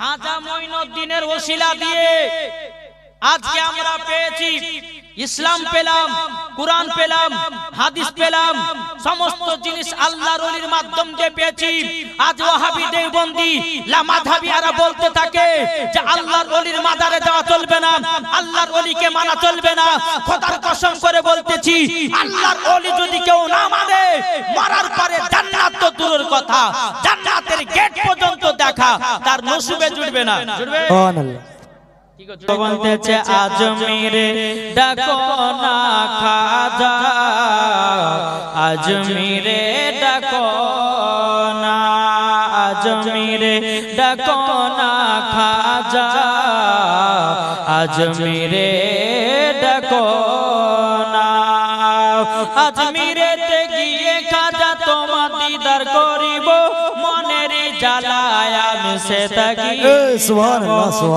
খাজা মঈনুদ্দিনের ওসিলা দিয়ে আজকে আমরা পেয়েছি ইসলাম পেলাম, কোরআন পেলাম, হাদিস পেলাম, সমস্ত জিনিস আল্লাহর ওলির মাধ্যম দিয়ে পেয়েছি। আজ ওয়াহাবি দেওবন্দি লামাধাবিয়ারা বলতে থাকে যে আল্লাহর ওলির মাদারে যাওয়া চলবে না, আল্লাহর ওলিকে মানা চলবে না। খোদার কসম করে বলতেছি, আল্লাহর ওলি যদি কেউ না মানে মারার পরে জান্নাত তো দূরের কথা, জান্নাতের গেট পর্যন্ত দেখা, তার নসিবে জুড়বে না। জুড়বে বলতেছে আজমিরে ডাকো না খাজা। আজমিরে ডাকো না আজমিরে ডাকো না খাজা। আজমিরে ডাকো না আজমিরেতে সে।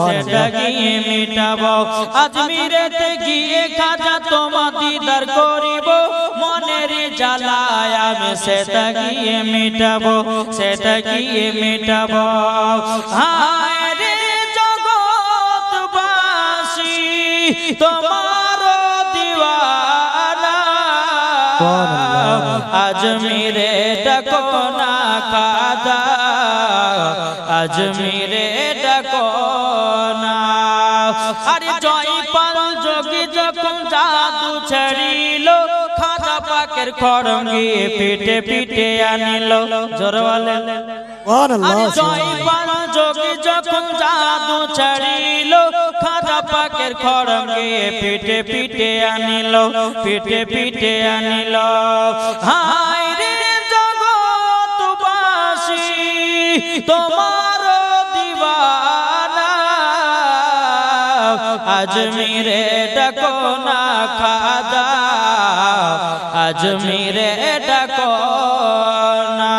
সেটা গিয়ে মিটাবো আজমিরেতে গিয়ে খাজা তোমার দিদার করিব মনের জ্বালায় আমি সেটা গিয়ে মিটাবো সেটা গিয়ে মিটাবো হায় রে জগৎবাসী তোমার সুবহানাল্লাহ। আজমিরে ডাকো না খাজা আজমিরে ডাকো না। আরে জয়পাল যোগী যখন জাদু ছাড়িল খাজা পাকের খড়ঙ্গি পিঠে পিঠে আনিল জোরওয়ালে। জয়পাল যোগী যখন জাদু ছাড়িল খাজা পাকের খড়ঙ্গে পিঠে পিঠে আনিল, পিঠে পিঠে আনিল। হায় রে জগৎবাসী তোমার আজমিরে ডাকো না খাদা আজমিরে ডাকো না।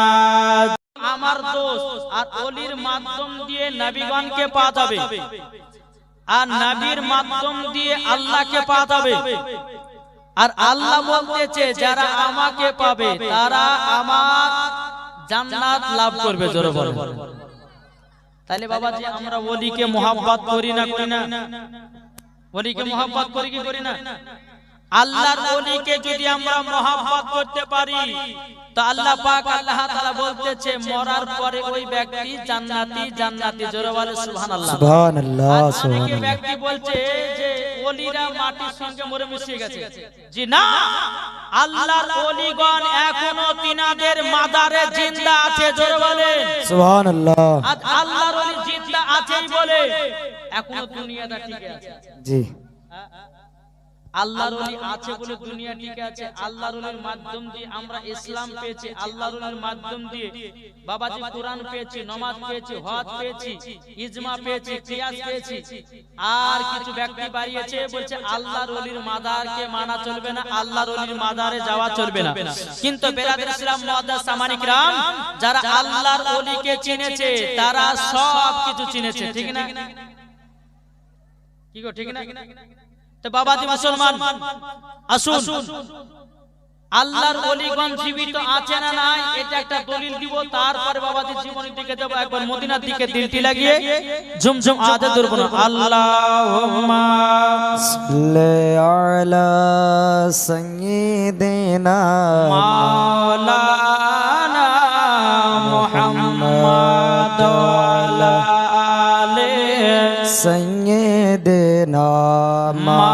আমার দোস্ত, আর অলির মাধ্যম দিয়ে নবীগণকে যাবে। আর নাবির মাধ্যম দিয়ে আল্লাহকে পাঠাবে। আর আল্লাহ বলতেছে, যারা আমাকে পাবে, তারা আমার জান্নাত লাভ করবে জোরে বলো তাহলে বাবা যে আমরা ওলিকে মোহাব্বত করি না করি না? ওলিকে মোহাব্বত করি কি করি না? আল্লাহর ওলিকে যদি আমরা মোহাব্বত করতে পারি তো আল্লাহ পাক আল্লাহ তাআলা বলতেছে মরার পরে ওই ব্যক্তি জান্নাতি জান্নাতি। জোরে বলে সুবহানাল্লাহ। সুবহানাল্লাহ সুবহানাল্লাহ। ব্যক্তি বলছে যে ওলিরা মাটির সঙ্গে মরে মিশে গেছে। জি না আল্লাহর ওলিগণ এখনও তিনাদের মাদারে জিন্দা আছে জোরে বলেন। সুবহানাল্লাহ। আল্লাহর ওলি জিন্দা আছেই বলে এখনও দুনিয়াটা আছে। জি। আল্লাহর ওলি আছে বলে দুনিয়া আছে আল্লাহর ওলির মাধ্যম দিয়ে আমরা ইসলাম পেয়েছি আল্লাহর ওলির মাধ্যম দিয়ে বাবাজি কোরআন পেয়েছি নমাজ পেয়েছি হজ পেয়েছি ইজমা পেয়েছি কিয়াস পেয়েছি। আর কিছু ব্যক্তি বাড়িয়েছে বলছে আল্লাহর ওলির মাদারকে মানা চলবে না আল্লাহর ওলির মাদারে যাওয়া চলবে না। কিন্তু বেরাদের ইসলাম মুআদ্দাস সামানিক রাম যারা আল্লাহর ওলিকে চিনেছে তারা সব কিছু চিনেছে ঠিক না? কি গো ঠিক না? তো বাবাজি মুসলমান আসুন। আল্লাহর অলিগণ জীবিত আছে না নাই এটা একটা দলিল দিব তারপরে বাবাজি জীবনের দিকে যাব একবার মদিনার দিকে দিলটি লাগিয়ে ঝুমঝুম আদে দুর্বল আল্লাহুম্মা সাল্লি আলা সাইয়্যিদিনা মাওলানা মুহাম্মদ ওয়ালা আলিহি সাইয়্যিদিনা মাওলানা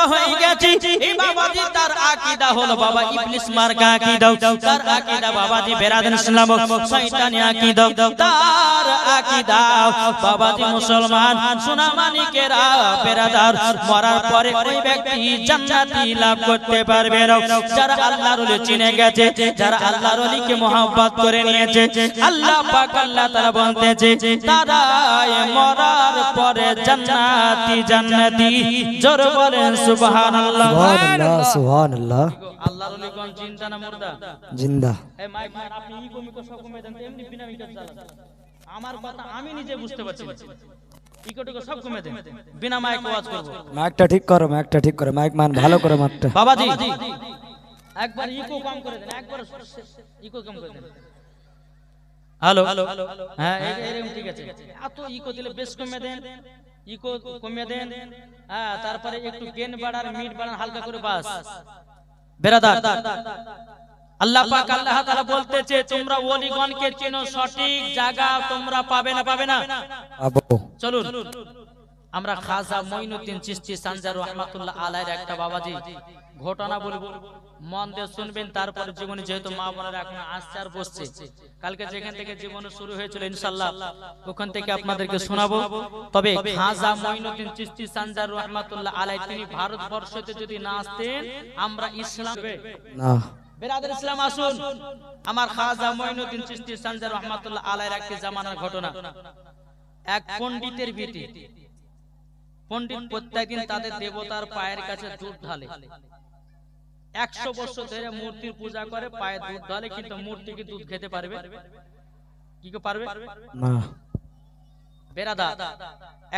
মুর্দা হয়ে গেছে। এই বাবাজি তার আকীদা হলো বাবা ইবলিস মার্কা আকীদা। তার আকীদা বাবাজি বেরাদান ইসলাম। শয়তানি আকীদা। তার আকীদা। বাবাজি মুসলমান সোনা মানিকেরা বেরাদার। মরার পরে ওই ব্যক্তি জান্নাতি লাভ করতে পারবে না যারা আল্লাহর ওলি চিনে গেছে যারা আল্লাহর ওলিকে মোহাব্বত করে নিয়েছে। আল্লাহ পাক আল্লাহ তাআলা বলতেছে তারা মরার পরে জান্নাতি জান্নাতি জোর বলেন সুবহানাল্লাহ। সুবহানাল্লাহ সুবহানাল্লাহ। আল্লাহর ওলি কোন চিন্তা না মুর্দা? জিন্দা। এই মাইক আপনি ই কমিকো সব কমে দেন এমনি বিনা মিকার চালান আমার কথা আমি নিজে বুঝতে পারছি ইকোটিকো সব কমে দেন। বিনা মাইক ওয়াজ করব। মাইকটা ঠিক করো মাইকটা ঠিক করো মাইক মান ভালো করে মাইকটা বাবাজি। একবার ইকো কম করে দেন একবার ইকো কম করে দেন। হ্যালো। হ্যাঁ এরকম ঠিক আছে। এত ইকো দিলে বেশ কমে দেন। ইকো কমিয়ে দেন। হ্যাঁ তারপরে একটু গেন বাড়ান মিট বাড়ান হালকা করে বাস। বেরাদার আল্লাহ পাক আল্লাহ তাআলা বলতেছে তোমরা ওলিগণকে চেনো সঠিক জায়গা তোমরা পাবে না পাবে না? আবো চলুন আমরা খাজা মঈনুদ্দিন চিশতি সানজার রহমাতুল্লাহ আলাইহির একটা বাবাজি। ঘটনা বলব মন দিয়ে শুনবেন তারপরে জীবনে যেহেতু মা বোনেরা এখন আসছে আর বসছে কালকে যেখান থেকে জীবন শুরু হয়েছিল ইনশাআল্লাহ ওখান থেকে আপনাদেরকে শোনাবো। তবে খাজা মঈনুদ্দিন চিশতি সানজার রহমাতুল্লাহ আলাইহি তিনি ভারতবর্ষতে যদি না আসতেন আমরা ইসলাম না। বেরাদের ইসলাম আসুন। আমার খাজা মঈনুদ্দিন চিশতি সানজার রহমাতুল্লাহ আলাইহির একটি জামানার ঘটনা। এক পণ্ডিতের বিটি। পণ্ডিত প্রত্যেকদিন তাদের দেবতার পায়ের কাছে দুধ ঢালে। একশো বছর ধরে মূর্তির পূজা করে পায়ে দুধ ঢালে কিন্তু মূর্তি কি দুধ খেতে পারবে? কি করে পারবে? না। বেরাদা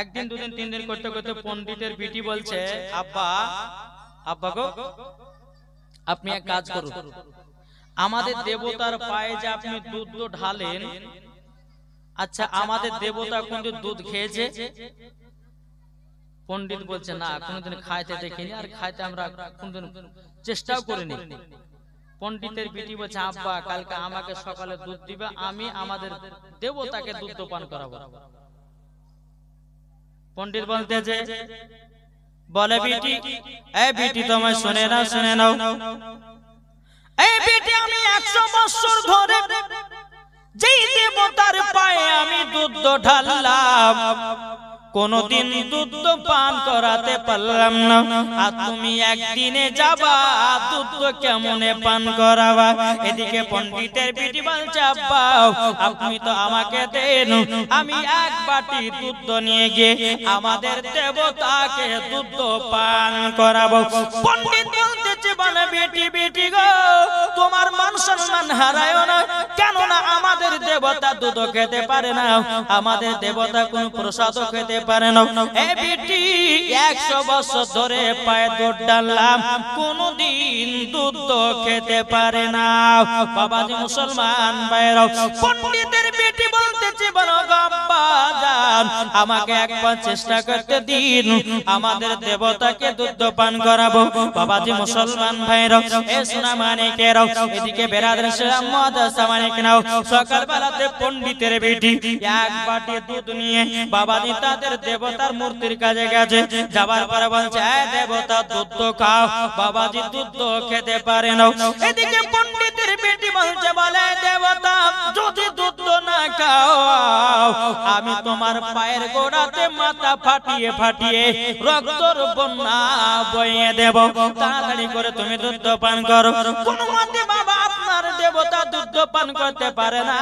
একদিন দুদিন তিন দিন করতে করতে পন্ডিতের বিটি বলছে আব্বা আব্বা গো আপনি এক কাজ করুন। আমাদের দেবতার পায়ে যে আপনি দুধ ঢালেন আচ্ছা আমাদের দেবতা কোনদিন দুধ খেয়েছে? পণ্ডিত বলছে না কোনোদিন খাইতে দেখিনি আর খাইতে আমরা কোনদিন চেষ্টাও করিনি। পণ্ডিতের বিটি বলছে আব্বা কালকে আমাকে সকালে দুধ দিবে আমি আমাদের দেবতাকে দুধ পান করাবো। পণ্ডিত বলতেছে বলে বিটি এই বিটি তোমায় শুনে নাও শুনে নাও এই বিটি আমি একশো বছর ধরে যেই দেবতার পায়ে আমি দুধ ঢাললাম কোনদিন দুধ পান করাতে পারলাম না। আর তুমি একদিনে যাবা, দুধ কেমনে পান করাবা? এদিকে বিটি বলছে আব্বা আপনি তো আমাকে দেন। আমি এক বাটি দুধ নিয়ে গিয়ে আমাদের দেবতাকে দুধ পান করাবো। পণ্ডিত বলতেছে বলে, বেটি বেটি গো, তোমার মান সম্মান হারায় না। কেননা আমাদের দেবতা দুধ খেতে পারে না। আমাদের দেবতা কোন প্রসাদ খেতে পারে একশো বছর ধরে পায়ে দুধ ডাললাম, কোনদিন দুধ খেতে পারে না। বাবাজি মুসলমান বাইরাও পণ্ডিতের বলতেছে বলো গব্বা যান আমাকে একবার চেষ্টা করতে দিন। আমাদের দেবতাকে দুধ পান করাবো। বাবাজি মুসলমান এ সোনা মানিকেরাও এদিকে নাও? পণ্ডিতের বেটি, এক বাটি দুধ নিয়ে বাবাজি তাদের দেবতার মূর্তির কাছে গেছে। যাবার পরে বলছে "এই দেবতা, দুধ তো খাও। বাবাজি দুধ খেতে পারে না এদিকে পণ্ডিতের বেটি বলছে, বলে দেবতা, যদি দুধ না খাও আমি তোমার পায়ের গোড়াতে মাথা ফাটিয়ে ফাটিয়ে রক্তর বন্যা বইয়ে দেব। তাড়াতাড়ি করে তুমি দুধ পান করো। বাবা আপনার দেবতা দুধ পান করতে পারে না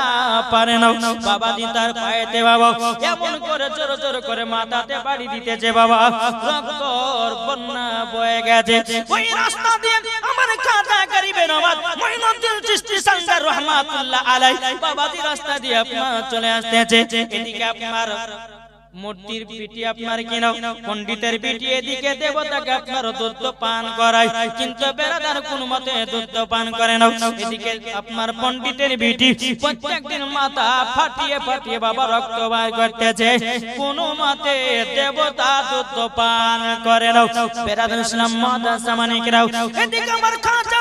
পারে না। বাবাজি তার পায়েতে বাবা এমন করে জোর জোর করে মাথাতে বাড়ি দিতেছে বাবা। রক্তর বন্যা বয়ে গেছে। ওই রাস্তা দিয়ে খাতা গরিবে নবাজ মঈনুদ্দিন চিশতি সানজার রহমাতুল্লাহ আলাইহি। বাবাজি রাস্তা দিয়ে আপনার চলে আসতেছে। এদিকে আপনার মূর্তির পিটি আপনার কিনা? পণ্ডিতের পিটি এদিকে দেবতাকে আপনার দুধ পান করায় কিন্তু বেড়াদার কোন মতে দুধ পান করে না। এদিকে আপনার পণ্ডিতের বিটি প্রত্যেকদিন মাথা ফাটিয়ে ফাটিয়ে বাবা রক্ত বার করতেছে। কোন মতে দেবতা দুধ পান করে না। বেড়াদার ইসলাম মাদা সামানিকরাও এদিকে আমার খাঁচা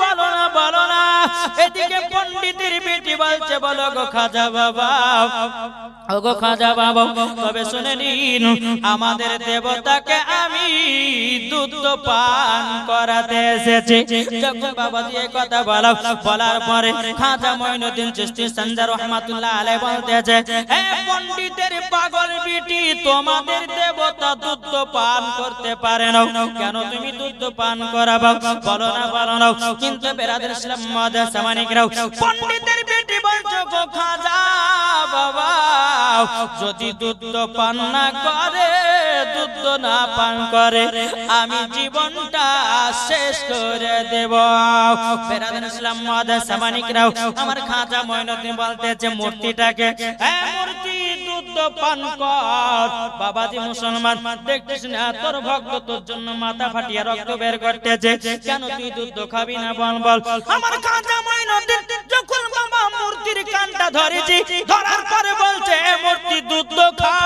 বলো না বলো না। এদিকে বেটি বলছে, বলো গো খাজা বাবা। খাজা বাবা, তবে শুনে নিন, আমাদের দেবতাকে আমি দুধ পান করাতে এসেছি। যখন বাবা দিয়ে কথা বলা, বলার পরে খাজা মঈনুদ্দিন রহমাতুল্লাহ বলতেছে হে পাগল তোমাদের দেবতা দুধ পান করতে পারে না। কেন তুমি দুধ পান করাবো? বলো না কিন্তু বেরাদের সামানিকরাও পণ্ডিতের বেটি খাজা বাবা, যদি দুধ পান না করে, দুধ না পান করে, আমি জীবনটা শেষ করে দেব। বেরাদের ইসলাম মাদার সামানিকরাও আমার খাজা মঈনুদ্দিন বলতেছে, মূর্তিটাকে, এ মূর্তি দুধ পান কর। বাবাজি মুসলমান দেখছিস না তোর ভক্ত তোর জন্য মাথা ফাটিয়ে রক্ত বের করতেছে। কেন তুই দুধ খাবি না বল বল। আমার খাজা মঈনুদ্দিন যখন বাবা মূর্তির কানটা ধরেছি ধরার পরে বলছে মূর্তি দুধ খা।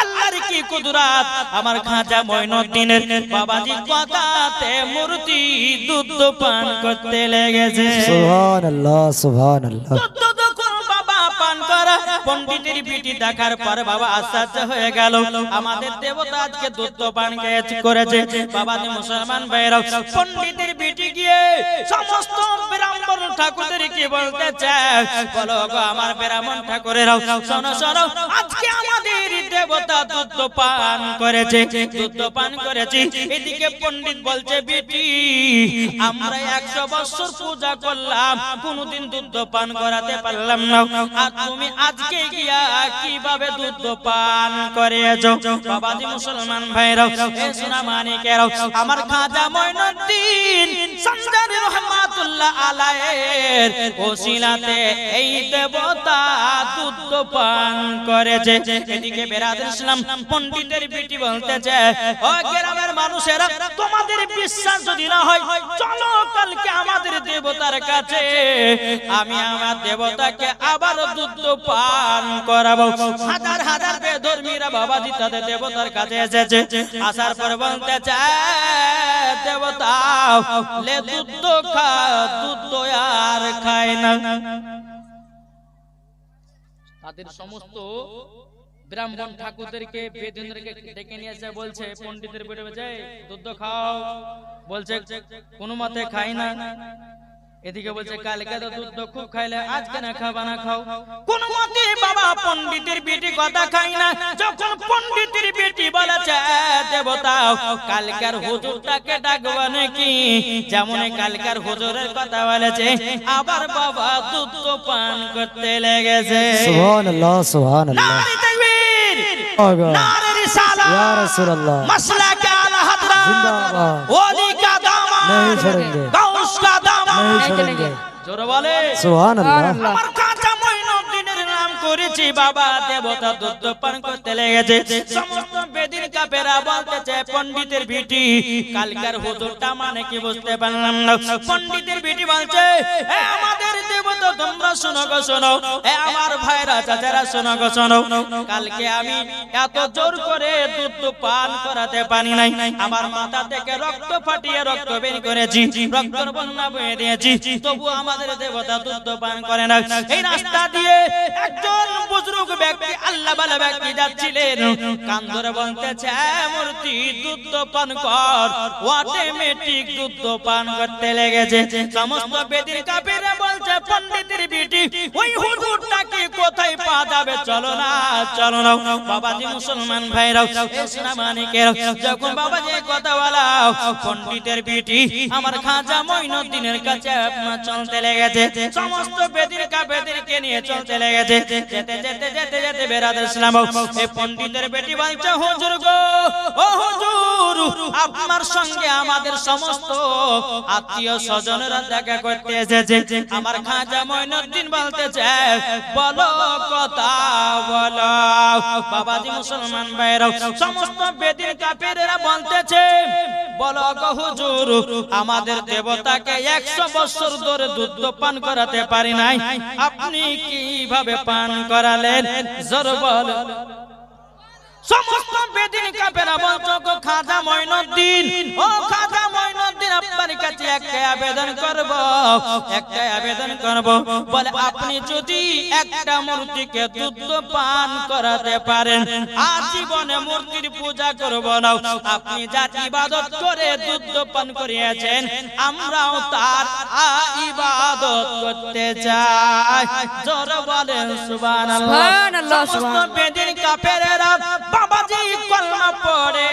আল্লাহর কি কুদরাত? আমার খাজা মঈনুদ্দিনের বাবাজি কথাতে মূর্তি দুধ পান করতে লেগেছে। সুবহানাল্লাহ সুবহানাল্লাহ। দুধ বাবা পণ্ডিতের পিটি দেখার পর বাবা আশ্চর্য হয়ে গেল। আমাদের দেবতা আজকে দুধ পান করেছে। বাবা মুসলমান ভাইরাও পণ্ডিতের পিটি গিয়ে সমস্ত ব্রাহ্মণ কি বলতে চায় বলো আমার ব্রাহ্মণ শোনো আজকে আমাদের দেবতা দুধ পান করেছে, দুধ পান করেছি। এদিকে পণ্ডিত বলছে বিটি আমরা একশো বছর পূজা করলাম, কোনদিন দুধ পান করাতে পারলাম না। আর তুমি আজকে গিয়া কীভাবে দুধ পান করেছ? বাবাজি মুসলমান ভাইরাও সোনা মানিকেরাও আমার খাজা মঈনুদ্দিন সঞ্জারি রহমাতুল্লাহ আলাইহির ওসিলাতে এই দেবতা দুধ পান করেছে। এদিকে ইসলাম পণ্ডিতের বিটি বলতেছে, ও গ্রামের মানুষেরা, তোমাদের বিশ্বাস যদি না হয়, চলো কালকে আমাদের দেবতার কাছে। আমি আমার দেবতাকে আবার দুধ পান করাবো। হাজার হাজার বেধর্মীরা বাবাজি তাদের দেবতার কাছে এসেছে। আসার পর বলতে চায় দেবতা, লে দুধ খা, দুধ আর খায় না। তাদের সমস্ত ব্রাহ্মণ ঠাকুরদেরকে বেদিনদেরকে ডেকে নিয়ে এসে বলছে পণ্ডিতের বেড়ে বেজে দুধ খাও। বলছে কোনো মতে খাই না। এদিকে বলছে কালকে তো দুধ খুব খাইলে আজকে না খাবা না খাও। কোন মতে বাবা পণ্ডিতের বেটি কথা খাই না। যখন পণ্ডিতের বেটি বলেছে দেবতা কালকার হুজুরটাকে ডাকবা নাকি? যেমন কালকার হুজুরের কথা বলেছে আবার বাবা দুধ পান করতে লেগেছে। সুবহানাল্লাহ সুবহানাল্লাহ। নারে তাকবীর আগা নারে রিসালা ইয়া রাসূলুল্লাহ मसला का आला हजरा जिंदाबाद ओली का दामन नहीं छोड़ेंगे गौस का दामन नहीं छोड़ेंगे জোরে বলে সুবহানাল্লাহ আমার কাঁচা মঈনুদ্দিনের নাম করেছি বাবা দেবতা দুধ পান করতে লেগেছে সমস্ত বেদিন কাপেরা বলতেছে, পণ্ডিতের বিটি কালকার হুজুরটা মানে কি বুঝতে পারলাম না। পণ্ডিতের বিটি বলছে আমাদের দেবতা, তোমরা শোনো গো, শোনো। এ আমার ভাইরা, চাচারা, শোনো গো, শোনো। কালকে আমি এত জোর করে দুধ পান করাতে পারি নাই। আমার মাথা থেকে রক্ত ফাটিয়ে রক্ত বের করেছি। রক্তর বন্যা বয়ে দিয়েছি। তবু আমাদের দেবতা দুধ পান করে না। এই রাস্তা দিয়ে একজন বুজরুগ ব্যক্তি, আল্লাহ বালা ব্যক্তি যাচ্ছিলেন। কান ধরে বলতেছে "এ মূর্তি দুধ পান কর। অটোমেটিক দুধ পান করতে লেগেছে। সমস্ত বেদির কাপেরা বলছে, পণ্ডিতের বিটি, ওই হুজুরটাকে কোথায় পাওয়া যাবে? চলো না চলো না। বাবাজি মুসলমান ভাইরাও এসনা মানিকেরাও যখন বাবাজি কথা বলা পণ্ডিতের বিটি, আমার খাজা মঈনুদ্দিনের কাছে চলতে লেগেছে। সমস্ত বেদির কাপেদেরকে নিয়ে চলতে লেগেছে। যেতে যেতে যেতে যেতে বেরাদের ইসলাম এই পণ্ডিতের বেটি বলছে, হুজুর গো আপনার সঙ্গে আমাদের সমস্ত আত্মীয় স্বজনেরা দেখা করতে এসেছে। আমার খাজা মঈনুদ্দিন বলতেছে, বলো কথা বলো। বাবাজি মুসলমান ভাইরাও সমস্ত বেদিন কাফেরেরা বলতেছে, বলো হুজুর, আমাদের দেবতাকে একশো বছর ধরে দুধ পান করাতে পারি নাই। আপনি কীভাবে পান করালেন? জোর বল। সমস্ত বেদিন কাপেরা বলছো গো খাজা মঈনুদ্দিন। ও খাজা মঈনুদ্দিন আপনার কাছে একটা আবেদন করব একটা আবেদন করব। বলে আপনি যদি একটা মূর্তিকে দুধ পান করাতে পারেন আজীবনে মূর্তির পূজা করব না। আপনি যার ইবাদত করে দুধ পান করিয়েছেন আমরাও তার ইবাদত করতে চাই। জোর বলেন সুবহানাল্লাহ। সুবহানাল্লাহ, সমস্ত বেদিন কাফেরেরা বাবাজি কলমা পড়ে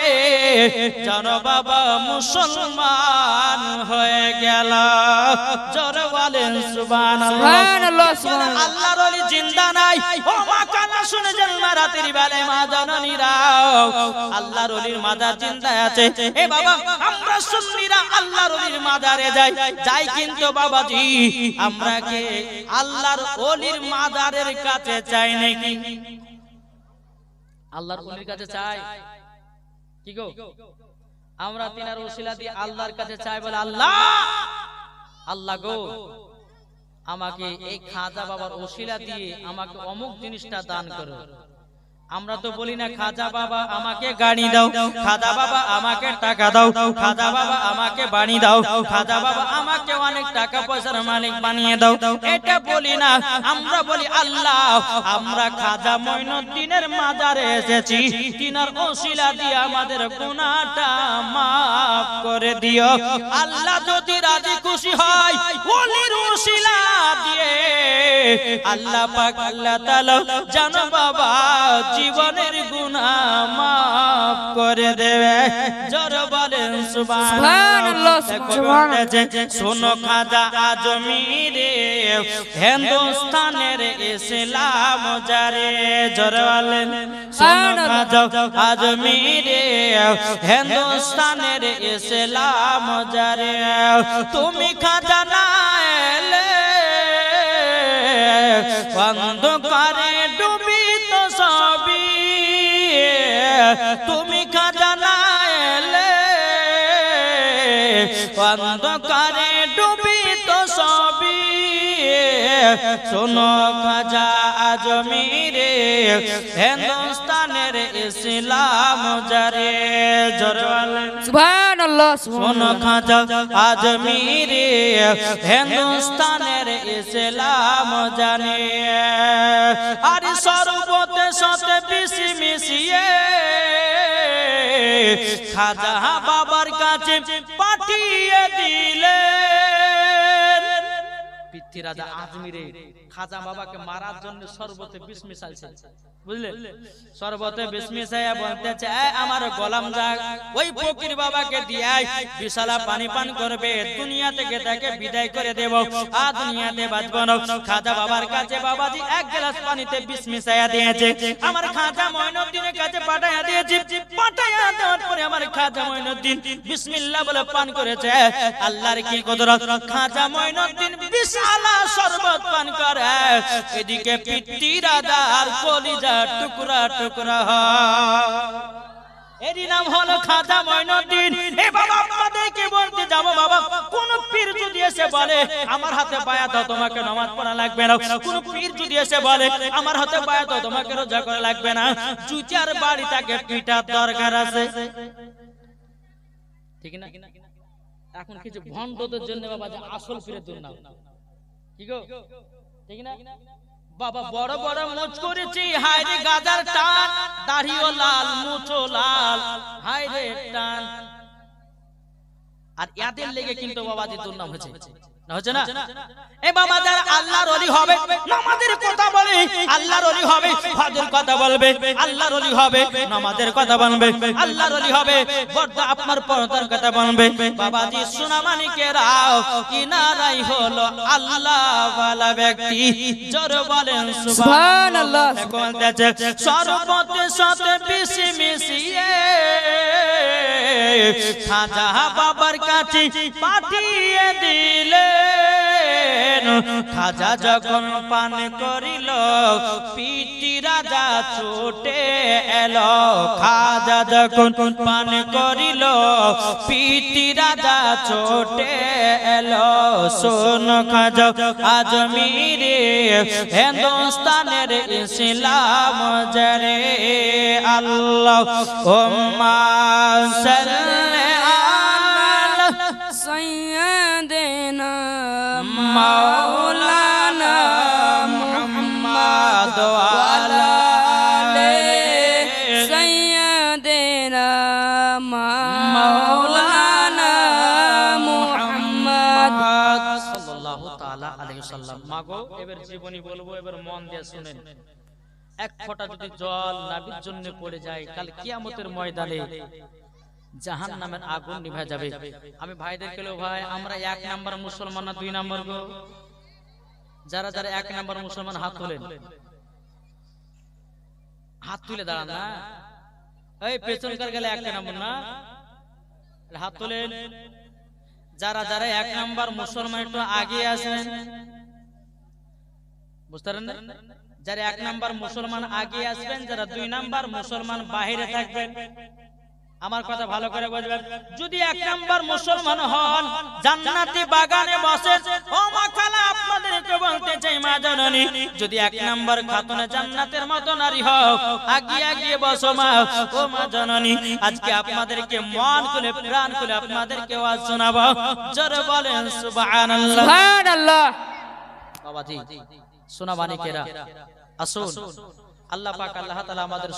জন বাবা মুসলমান হয়ে গেল। জোর বলেন সুবহানাল্লাহ। আল্লাহর ওলি জিন্দা নাই। ও মা কান্না শুনে জন্মা রাতের বেলায় মা জননীরা আল্লাহর ওলির মাদার জিন্দা আছে। এ বাবা আমরা সুন্নিরা আল্লাহর ওলির মাদারে যাই। যাই কিন্তু বাবাজি আমরা কে আল্লাহর ওলির মাদারের কাছে চাই নাকি? আল্লাহর ওলির কাছে চাই। কি গো? আমরা তিনার ওসিলা দিয়ে আল্লাহর কাছে চাই বলে আল্লাহ! আল্লাহ গো আমাকে এই খাজা বাবার ওসিলা দিয়ে আমাকে অমুক জিনিসটা দান করো। আমরা তো বলি না খাজা বাবা আমাকে গাড়ি দাও। খাজা বাবা আমাকে টাকা দাও। খাজা বাবা আমাকে বাড়ি দাও। খাজা বাবা আমাকে অনেক টাকা পয়সার মালিক বানিয়ে দাও। এটা বলি না আমরা বলি আল্লাহ। আমরা খাজা মঈনুদ্দিনের মাজারে এসেছি। তিনার ওসিলা দিয়ে আমাদের গুনাহটা মাফ করে দিও। আল্লাহ যদি রাজি খুশি হয় ওলির ওসিলা দিয়ে আল্লাহ পাক আল্লাহ তাআলা জানো বাবা জীবনের গুনাহ মাফ করে দেবে। জোর বলেন সুবহানাল্লাহ, সুবহানাল্লাহ শোনো খাজা আজমিরে হিন্দুস্তানের ইসলাম জারে। জোর বলেন শোনো খাজা আজমিরে হিন্দুস্তানের ইসলাম জারে। তুমি খাজা না এলে অন্ধকারে ডুবি তুমি খাজা না এলে অন্ধকারে শোনো খাজা আজমিরে হিন্দুস্তানের ইসলাম জারে। জরওয়ালে। সুবহানাল্লাহ, শোনো খাজা আজমিরে হিন্দুস্তানের ইসলাম জানে আর সর্বতে সতে পিসি মিশিয়ে খাজা বাবার কাছে পাঠিয়ে দিলেন পৃথ্বীরাজা আজমিরে খাজা বাবাকে মারার জন্য সর্বতে বিষ মিশাইছে। বুঝলে? সর্বতে বিষ মিশাইয়া বলতেছে "এই আমার গোলাম যা ওই ফকির বাবাকে দিয়ে বিশালা পানি পান করবে, দুনিয়া থেকে তাকে বিদায় করে দেব, আর দুনিয়াতে বাঁচব না। খাজা বাবার কাছে বাবাজি এক গ্লাস পানিতে বিষ মিশাইয়া দিয়েছে। আমার খাজা মঈনুদ্দিনের কাছে পাঠাইয়া দিয়েছে। পাঠাইয়া দেওয়ার পরে আমার খাজা মঈনুদ্দিন বিসমিল্লাহ বলে পান করেছে। আল্লাহর কি কদরত? খাজা মঈনুদ্দিন বিশালা শরবত পান করে। এদিকে পিত্তি রাজার কলিজা টুকরা টুকরা হয়। নাম হলো খাজা এ বাবা বলতে যাব বাবা, কোন পীর যদি এসে বলে, আমার হাতে দাও, তোমাকে নামাজ পড়া লাগবে না। কোন পীর যদি এসে বলে, আমার হাতে দাও, তোমাকে রোজা করা লাগবে না। পিটার দরকার আছে। ঠিক না? এখন কিছু ভণ্ডদের জন্য বাবা, যে আসল পীরের দুর্নাম কি গো? ঠিক না। বাবা বড় বড় মুচ করেছি। হায় রে গাজার টান। দাড়িও লাল মুচো লাল। হায় রে টান। আর ইয়াদের লেগে কিন্তু বাবাজি দুর্নাম হয়েছে। হচ্ছে না এ বাবা যারা আল্লাহর ওলি হবে নামাজের কথা বলে আল্লাহর ওলি হবে হজের কথা বলবে আল্লাহর ওলি হবে নামাজের কথা বলবে আল্লাহর ওলি হবে বড় আপনার পর্দার কথা বলবে বাবাজি সোনা মানিকেরাও কিনারাই হলো আল্লাহ ওয়ালা ব্যক্তি জোর বলেন সুবহানাল্লাহ। সুবহানাল্লাহ সর্বতে সতে পিসি মিশিয়ে খাজা বাবার কাছে পাঠিয়ে দিলেন, খাজা যখন পান করিল, পিটি রাজা ছুটে এলো। খাজা যখন পান করিল, পিটি রাজা ছোটে এলো। শোন খাজা আজমিরে হিন্দুস্তানের ইসলাম জরে আল্লাহ ওম্মা সাল্লি مولانا محمد وعلى آله سيدنا مولانا محمد সাল্লাল্লাহু তাআলা আলাইহি সাল্লাম মাগো এবার জীবনী বলবো এবার মন দিয়ে শুনেন এক ফোঁটা যদি জল নাবির জন্য পড়ে যায় কাল কিয়ামতের ময়দানে জাহান নামের আগুন নিভা যাবে। আমি ভাইদের কেলো ভাই আমরা এক নাম্বার মুসলমান না দুই নাম্বার গো। যারা যারা এক নাম্বার মুসলমান হাত তোলেন। হাত তুলে দাঁড়ান না। এই পেছনকার গেলে এক নাম্বার না? হাত তোলেন। যারা যারা এক নাম্বার মুসলমান একটু আগে আসেন। বুঝতে পারেন যারা এক নাম্বার মুসলমান আগে আসবেন যারা দুই নাম্বার মুসলমান বাহিরে থাকবেন। আমার কথা ভালো করে বুঝবেন? যদি এক নাম্বার মুসলমান হন জান্নাতি বাগানে বসেন ও মা খালা আপনাদেরকে বলতে চাই মা জননী যদি এক নাম্বার খাতুনে জান্নাতের মত নারী হও আগিয়ে আগিয়ে বসো মা ও মা জননী আজকে আপনাদের কে মন খুলে প্রাণ খুলে আপনাদের কে ওয়াজ শোনাবো। জোরে বলেন সুবহানাল্লাহ। সুবহানাল্লাহ। বাবাজি শোনাবানি কেরা আসুন। আল্লাহ পাক আল্লাহ তাআলা আমাদের